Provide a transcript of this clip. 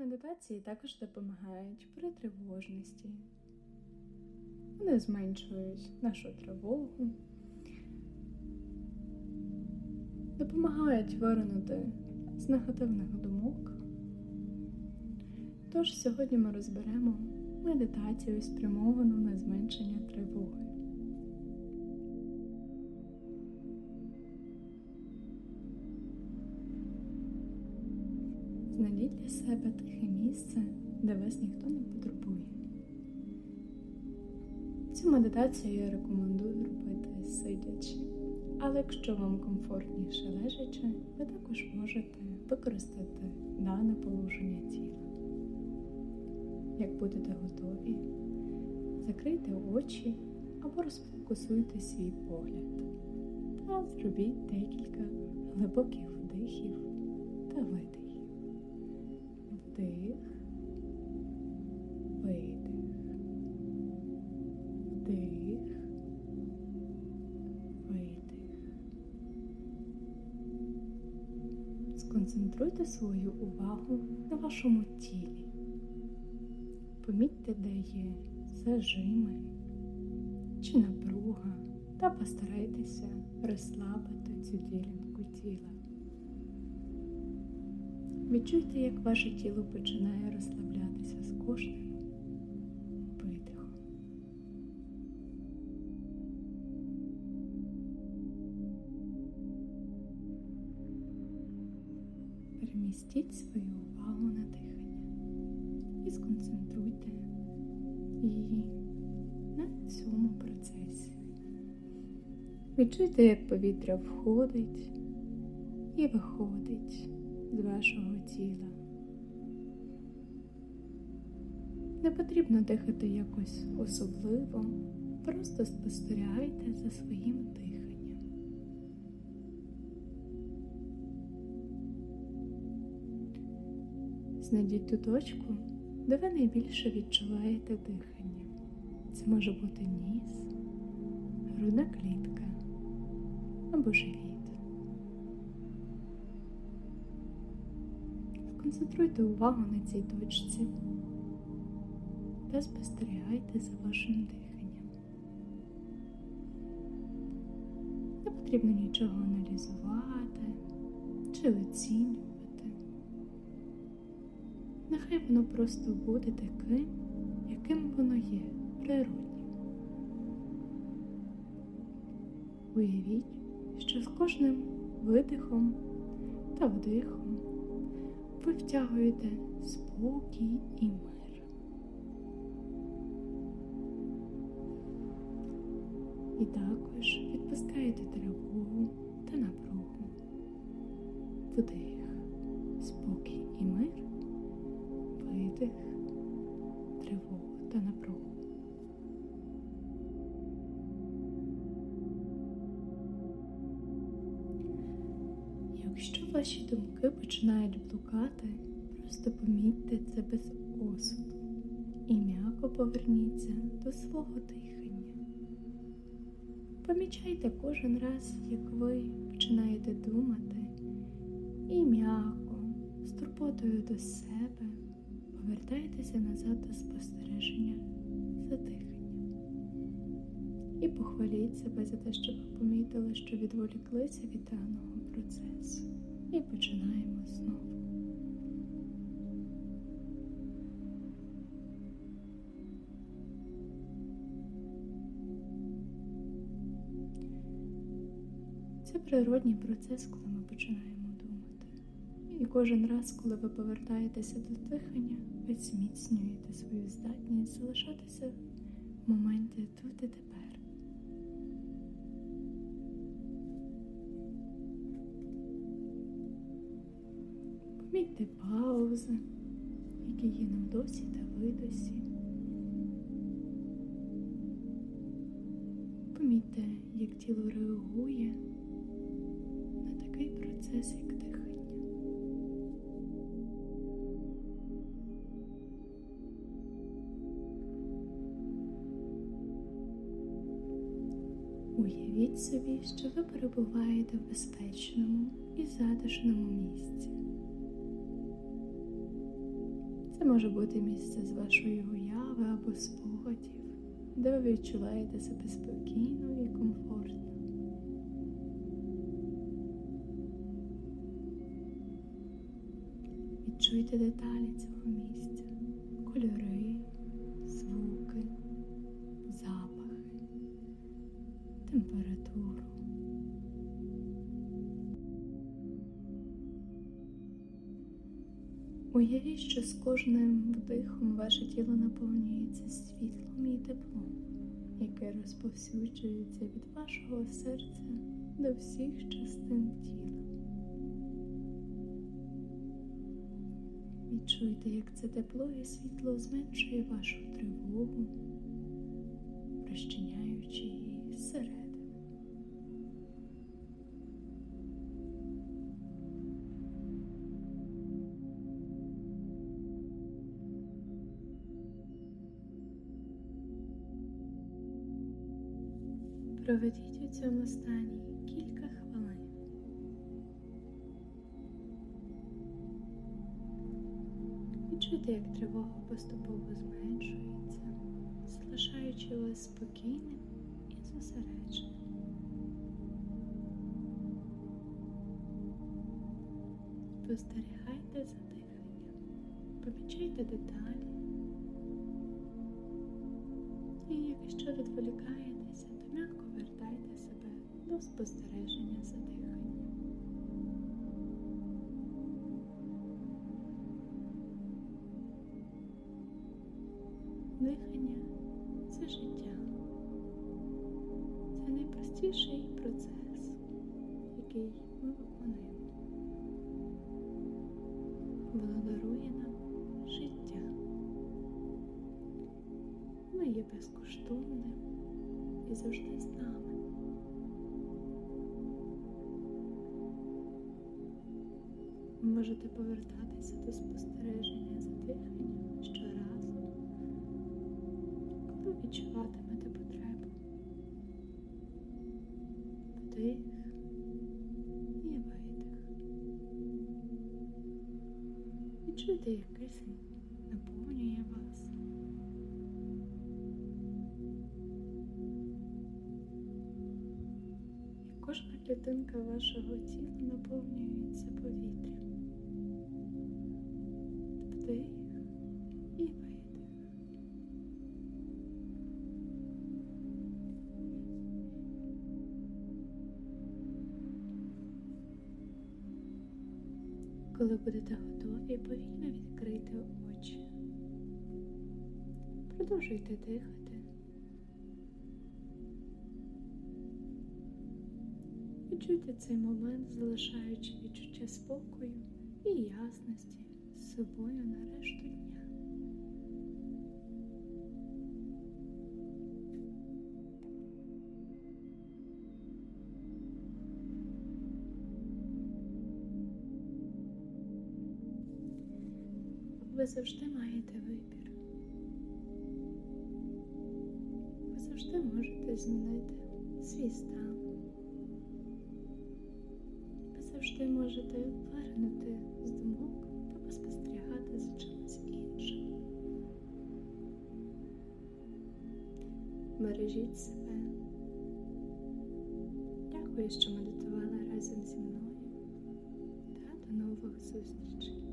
Медитації також допомагають при тривожності. Вони зменшують нашу тривогу, допомагають виринути з негативних думок. Тож сьогодні ми розберемо медитацію спрямовану на зменшення тривоги. Знайдіть для себе тихе місце, де вас ніхто не потребує. Цю медитацію я рекомендую робити сидячи, але якщо вам комфортніше лежачи, ви також можете використати дане положення тіла. Як будете готові, закрийте очі або розфокусуйте свій погляд та зробіть декілька глибоких вдихів та видихів. Вдих, видих, вдих, видих. Сконцентруйте свою увагу на вашому тілі. Помітьте, де є зажими чи напруга, та постарайтеся розслабити цю ділянку тіла. Відчуйте, як ваше тіло починає розслаблятися з кожним видихом. Перемістіть свою увагу на дихання і сконцентруйте її на цьому процесі. Відчуйте, як повітря входить і виходить з вашого тіла. Не потрібно дихати якось особливо, просто спостерігайте за своїм диханням. Знайдіть ту точку, де ви найбільше відчуваєте дихання. Це може бути ніс, грудна клітка або живіт. Концентруйте увагу на цій точці та спостерігайте за вашим диханням. Не потрібно нічого аналізувати чи оцінювати. Нехай воно просто буде таким, яким воно є, природнім. Уявіть, що з кожним видихом та вдихом ви втягуєте спокій і мир. І також відпускаєте тривогу та напругу. Вдих, спокій і мир, видих, тривогу та напругу. Якщо ваші думки починають блукати, просто помітьте це без осуду і м'яко поверніться до свого дихання. Помічайте кожен раз, як ви починаєте думати, і м'яко, з турботою до себе, повертайтеся назад до спостереження за диханням. І похваліть себе за те, що ви помітили, що відволіклися від даного. І починаємо знову. Це природній процес, коли ми починаємо думати. І кожен раз, коли ви повертаєтеся до дихання, ви зміцнюєте свою здатність залишатися в моменті тут і тепер. Помітьте паузи, які є на вдосі та видосі. Помітьте, як тіло реагує на такий процес, як дихання. Уявіть собі, що ви перебуваєте в безпечному і затишному місці. Може бути місце з вашої уяви або спогадів, де ви відчуваєте себе спокійно і комфортно. Відчуйте деталі цього місця, кольори, звуки, запахи, температуру. Уявіть, що з кожним вдихом ваше тіло наповнюється світлом і теплом, яке розповсюджується від вашого серця до всіх частин тіла. Відчуйте, як це тепло і світло зменшує вашу тривогу, розчиняючи її зсередини. Проведіть у цьому стані кілька хвилин. Відчуйте, як тривога поступово зменшується, залишаючи вас спокійним і зосередженим. Спостерігайте за диханням, помічайте деталі. І якщо відволікаєтеся, до спостереження за диханням. Дихання це життя. Це найпростіший процес, який ми виконуємо. Воно дарує нам життя. Воно є безкоштовним і завжди з нами. Ви можете повертатися до спостереження за диханням щоразу, коли відчуватимете потребу. Вдих і видих. Відчуйте, як кисень наповнює вас. Кожна клітинка вашого тіла наповнюється повітрям. Коли будете готові, повільно відкрийте очі. Продовжуйте дихати. Відчуйте цей момент, залишаючи відчуття спокою і ясності з собою на решту дня. Ви завжди маєте вибір. Ви завжди можете змінити свій стан. Ви завжди можете повернути з думок та поспостерігати за чимось іншим. Бережіть себе. Дякую, що медитували разом зі мною. Та до нових зустрічей.